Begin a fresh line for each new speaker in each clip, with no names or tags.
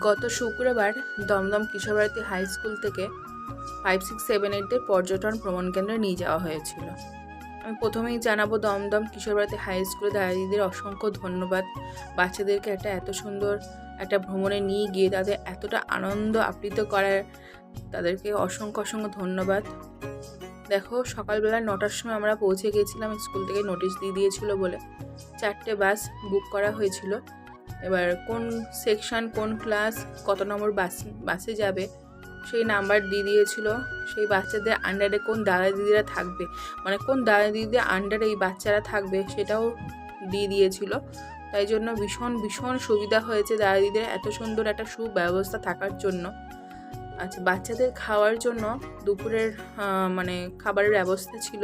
গত শুক্রবার Dum Dum Kishore Bharati high school থেকে ফাইভ সিক্স সেভেন এইটের পর্যটন ভ্রমণ কেন্দ্রে নিয়ে যাওয়া হয়েছিল। আমি প্রথমেই জানাব, দমদম কিশোরভারতী হাই স্কুলে দাদিদের অসংখ্য ধন্যবাদ। বাচ্চাদেরকে একটা এত সুন্দর একটা ভ্রমণে নিয়ে গিয়ে তাদের এতটা আনন্দ আপ্লিত করার তাদেরকে অসংখ্য অসংখ্য ধন্যবাদ। দেখো, সকালবেলা নটার সময় আমরা পৌঁছে গিয়েছিলাম স্কুল থেকে নোটিশ দিয়ে দিয়েছিল বলে। চারটে বাস বুক করা হয়েছিল। এবার কোন সেকশন কোন ক্লাস কত নম্বর বাস বাসে যাবে? সেই নাম্বার দিয়ে দিয়েছিল। সেই বাচ্চাদের আন্ডারে কোন দাদা দিদিরা থাকবে? মানে কোন দাদা দিদিদের আন্ডারে এই বাচ্চারা থাকবে সেটাও দিয়ে দিয়েছিল। তাই জন্য ভীষণ ভীষণ সুবিধা হয়েছে দাদা দিদিদের এত সুন্দর একটা সুব্যবস্থা থাকার জন্য। আচ্ছা বাচ্চাদের খাওয়ার জন্য দুপুরের মানে খাবারের ব্যবস্থা ছিল।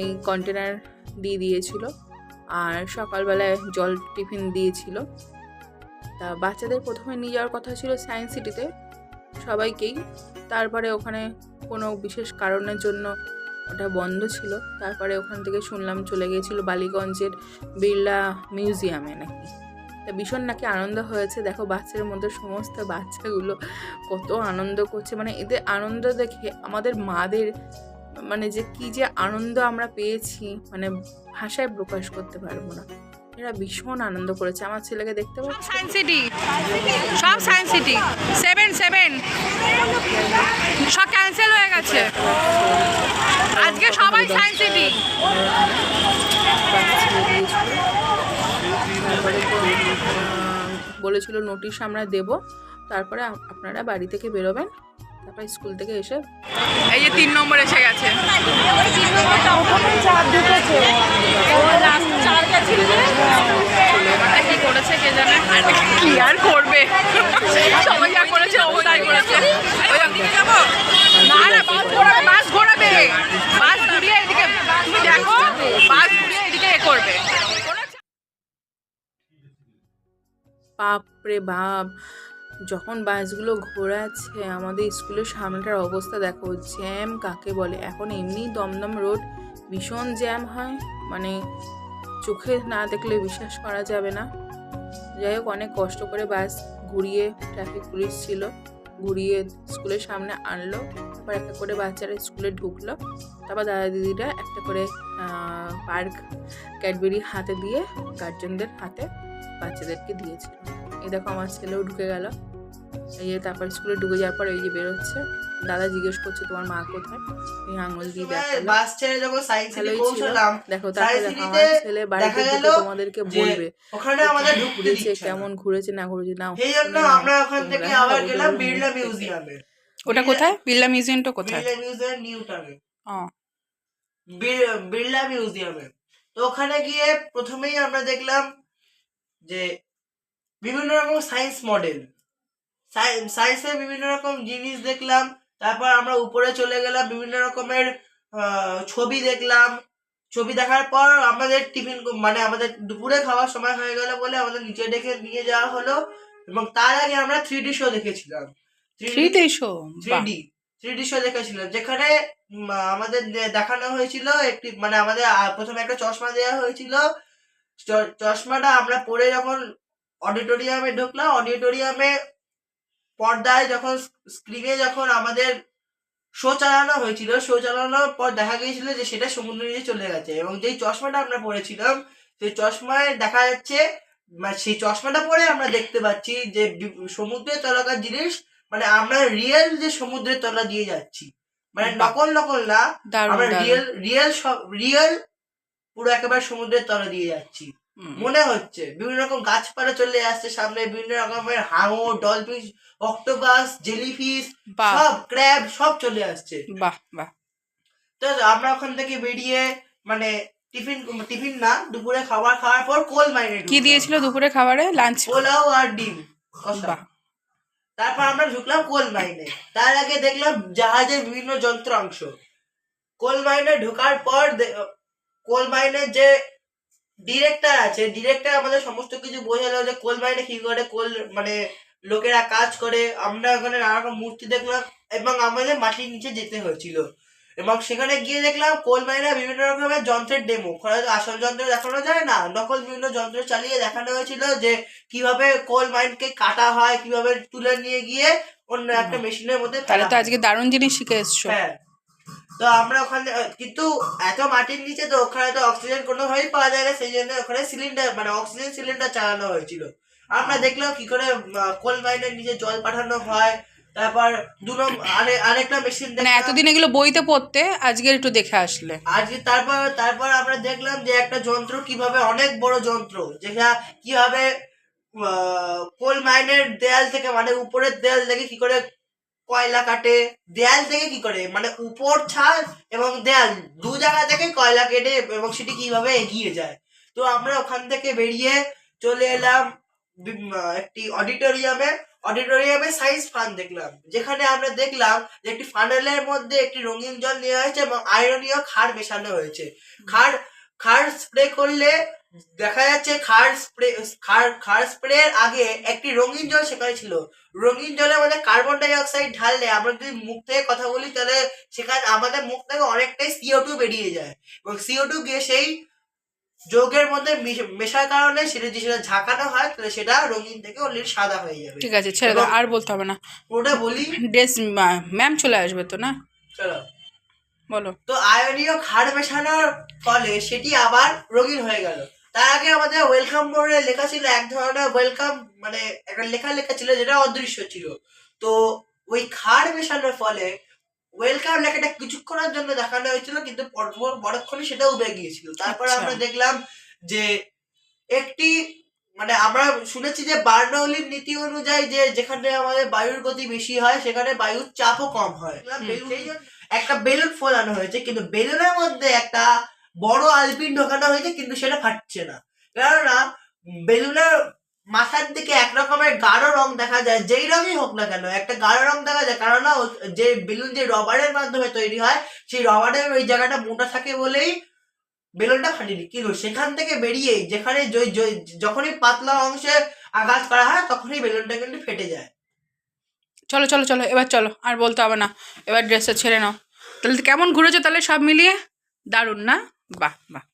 এই কন্টেনার দিয়ে দিয়েছিল। আর সকালবেলায় জল টিফিন দিয়েছিল। তা বাচ্চাদের প্রথমে নিয়ে যাওয়ার কথা ছিল সায়েন্স সিটিতে। সবাইকেই। তারপরে ওখানে কোনো বিশেষ কারণের জন্য ওটা বন্ধ ছিল। তারপরে ওখান থেকে শুনলাম চলে গিয়েছিল বালিগঞ্জের বিড়লা মিউজিয়ামে নাকি। তা ভীষণ নাকি আনন্দ হয়েছে। দেখো বাচ্চার মধ্যে সমস্ত বাচ্চাগুলো কত আনন্দ করছে। মানে এদের আনন্দ দেখে আমাদের মাদের মানে যে কি যে আনন্দ আমরা পেয়েছি মানে ভাষায় প্রকাশ করতে পারব না। এরা ভীষণ আনন্দ করেছে। আমার ছেলেকে দেখতে পাচ্ছি?
সায়েন্স সিটি সব সায়েন্স সিটি সেভেন সেভেন সব ক্যান্সেল হয়ে গেছে। আজকে সবাই সায়েন্স সিটি
বলেছিল নোটিশ আমরা দেব। তারপরে আপনারা বাড়ি থেকে বেরোবেন। তারপরে স্কুল থেকে এসে
এই যে তিন নম্বর এসে গেছে। কি আর করবে? সবাই যা করেছে করেছে।
বাপরে বাপ, যখন বাসগুলো ঘোরাচ্ছে, আমাদের স্কুলের সামনেটার অবস্থা দেখো, জ্যাম কাকে বলে? এখন এমনি দমদম রোড ভীষণ জ্যাম হয় মানে চোখে না দেখলে বিশ্বাস করা যাবে না। যাই হোক, অনেক কষ্ট করে বাস ঘুরিয়ে ট্রাফিক পুলিশ ছিল। ঘুরিয়ে স্কুলের সামনে আনলো, তারপর একটা করে বাচ্চারা স্কুলে ঢুকলো। তারপর দাদা দিদিরা একটা করে পার্ক ক্যাডবেরি হাতে দিয়ে গার্জেনদের হাতে বাচ্চাদেরকে দিয়েছিল। এই দেখো, আমার ছেলেও ঢুকে গেল। এই যে তারপর স্কুলে ঢুকে যাওয়ার পর এই যে বেরোচ্ছে। দাদা জিজ্ঞেস করছে তোমার মা কোথায়? এই আঙুল দিয়ে
বাস ছেড়ে যখন সিটি পৌঁছলাম
দেখো তারপরে আমার ছেলে বাড়িতে
দেখা
ঢুকে তোমাদেরকে বলবে।
ওখানে আমাদের ঢুকতে
ঘুরেছে
দিচ্ছে।
কেমন ঘুরেছে না ঘুরেছে না
সেই জন্য আমরা ওখান থেকে আবার গেলাম বিড়লা। মিউজিয়ামে
ওটা কোথায়? বিড়লা মিউজিয়ামটা কোথায়?
বিড়লা মিউজিয়াম নিউ টাউনে
ও
বিড়লা মিউজিয়ামে তো ওখানে গিয়ে প্রথমেই আমরা দেখলাম যে বিভিন্ন রকম সায়েন্স মডেল সায়েন্সের বিভিন্ন রকম জিনিস দেখলাম তারপর আমরা উপরে চলে গেলাম বিভিন্ন রকমের ছবি দেখলাম। ছবি দেখার পর আমাদের টিফিন মানে আমাদের দুপুরে খাওয়ার সময় হয়ে গেল বলে আমাদের নিচে ডেকে নিয়ে যাওয়া হলো এবং তার আগে আমরা থ্রি ডি শো দেখেছিলাম।
ফ্রিতে এসো
three D three D show দেখেছিলাম যেখানে আমাদের দেখানো হয়েছিল একটি মানে আমাদের প্রথমে একটা চশমা দেওয়া হয়েছিল। চশমাটা আমরা পরে যখন অডিটোরিয়ামে ঢুকলাম অডিটোরিয়ামে পর্দায় যখন স্ক্রিনে যখন আমাদের শো চালানো হয়েছিল শো চালানোর পর দেখা গিয়েছিল যে সেটা সমুদ্র নিচে চলে গেছে এবং যেই চশমাটা আমরা পরেছিলাম সেই চশমায় দেখা যাচ্ছে মানে সেই চশমাটা পরে আমরা দেখতে পাচ্ছি যে সমুদ্রের তলাকার জিনিস মানে আমরা রিয়েল যে সমুদ্রের তলা দিয়ে যাচ্ছি। মানে নকল নকল না আমরা রিয়েল রিয়েল সব রিয়েল পুরো একেবারে সমুদ্রের তলা দিয়ে যাচ্ছি। মনে হচ্ছে। বিভিন্ন রকম গাছপালা চলে আসছে সামনে বিভিন্ন রকমের হাঙর ডলফিন অক্টোপাস জেলিফিশ সব ক্র্যাব সব চলে আসছে।
বাহ বাহ।
তো আমরা ওখান থেকে বেরিয়ে মানে টিফিন টিফিন না দুপুরে খাবার খাওয়ার পর কোল মাইনে
কি দিয়েছিল দুপুরে খাবারে? লাঞ্চ?
পোলাও আর ডিম তারপর আমরা ঢুকলাম কোল মাইনে। তার আগে দেখলাম জাহাজের বিভিন্ন যন্ত্রাংশ। কোল মাইনে ঢোকার পর কোল মাইনের যে ডিরেক্টর আছে। ডিরেক্টর আমাদের সমস্ত কিছু বোঝালো যে কোল মাইনে কি করে কোল মানে লোকেরা কাজ করে। আমরা ওখানে নানা রকম মূর্তি দেখলাম এবং আমাদের মাটির নিচে যেতে হয়েছিল। এবং সেখানে গিয়ে দেখলাম কোল মাইনে বিভিন্ন রকমের যন্ত্রের ডেমো ওখানে তো আসল যন্ত্র দেখানো যায় না। নকল বিভিন্ন যন্ত্র চালিয়ে দেখানো হয়েছিল যে কীভাবে কোল মাইনকে কাটা হয় কীভাবে তুলে নিয়ে গিয়ে অন্য একটা মেশিনের মধ্যে
তাহলে তো আজকে দারুণ জিনিস শিখে এসছো।
হ্যাঁ। তো আমরা ওখানে কিন্তু এত মাটির নিচে তো ওখানে তো অক্সিজেন কোনোভাবেই পাওয়া যায় না সেই জন্য ওখানে সিলিন্ডার মানে অক্সিজেন সিলিন্ডার চালানো হয়েছিল। আমরা দেখলাম কি করে কোল মাইনের নিচে জল পাঠানো হয় তারপর দু নম্বর আরে- আরেকটা মেশিন
মানে এতদিন এগুলো বইতে পড়তে আজকে একটু দেখে আসলে।
আজকে তারপর তারপর আমরা দেখলাম যে একটা যন্ত্র কীভাবে অনেক বড় যন্ত্র যেটা কীভাবে কোল মাইনের দেয়াল থেকে মানে উপরের দেয়াল থেকে কি করে কয়লা কাটে, দেয়াল থেকে কি করে? মানে উপর ছাদ এবং দেয়াল, দু জায়গা থেকে কয়লা কেটে এবং সেটি কীভাবে এগিয়ে যায়? তো আমরা ওখান থেকে বেরিয়ে চলে এলাম একটি অডিটোরিয়ামে। অডিটোরিয়ামে সাইন্স ফান দেখলাম, যেখানে আমরা দেখলাম যে একটি ফানেলের মধ্যে একটি রঙিন জল নেওয়া হয়েছে এবং আয়রনীয় খাড় মেশানো হয়েছে। ক্ষার ক্ষার স্প্রে করলে দেখা যাচ্ছে ক্ষার স্প্রে ক্ষার ক্ষার স্প্রের আগে একটি রঙিন জল সেখানে ছিল। রঙিন জলের মধ্যে কার্বন ডাই অক্সাইড ঢাললে আমরা যদি মুখ থেকে কথা বলি তাহলে সেখানে আমাদের মুখ থেকে অনেকটাই সিও টু বেরিয়ে যায়। এবং সিও টু গিয়ে সেই যোগের মধ্যে মিশ- মেশার কারণে সেটা যদি সেটা ঝাঁকানো হয় তাহলে সেটা রঙিন থেকে অলরেডি সাদা হয়ে যাবে।
ঠিক আছে ছেড়ে দাও আর বলতে হবে না।
ওটা বলি।
ড্রেস ম্যাম চলে আসবে তো না?
চলো।
বলো।
তো আয়নীয় ক্ষার মেশানোর ফলে সেটি আবার রঙিন হয়ে গেল। তার আগে আমাদের ওয়েলকাম বোর্ডে লেখা ছিল এক ধরনের ওয়েলকাম মানে একটা লেখা লেখা ছিল যেটা অদৃশ্য ছিল। তো ওই ক্ষার মেশানোর ফলে ওয়েলকাম লেখাটা কিছুক্ষণের জন্য দেখানো হয়েছিল কিন্তু পর- পরক্ষণে সেটা উবে গিয়েছিল। তারপর
আচ্ছা।
আমরা দেখলাম যে একটি মানে আমরা শুনেছি যে বার্নৌলির নীতি অনুযায়ী যে যেখানে আমাদের বায়ুর গতি বেশি হয় সেখানে বায়ুর চাপও কম হয়। সেই জন্য একটা বেলুন ফোলানো হয়েছে, কিন্তু বেলুনের মধ্যে একটা বড় আলপিন ঢোকানো হয়েছে, কিন্তু সেটা ফাটছে না। কেননা, বেলুনের মাথার দিকে এক রকমের গাঢ় রং দেখা যায়, যেই রঙই হোক না কেন, একটা গাঢ় রং দেখা যায়। কারণ যে বেলুন যে রবারের মাধ্যমে তৈরি হয়, সেই রবারের ওই জায়গাটা মোটা থাকে বলেই বেলুনটা ফাটেনি। কিন্তু সেখান থেকে বেরিয়ে যেখানে যখনই পাতলা অংশে আঘাত করা হয়, তখনই বেলুনটা কিন্তু ফেটে যায়।
চলো চলো চলো, এবার চলো, আর বলতে হবে না, এবার ড্রেসটা ছেড়ে নাও। তাহলে কেমন ঘুরেছো তাহলে সব মিলিয়ে? দারুণ না? বাহ বাহ।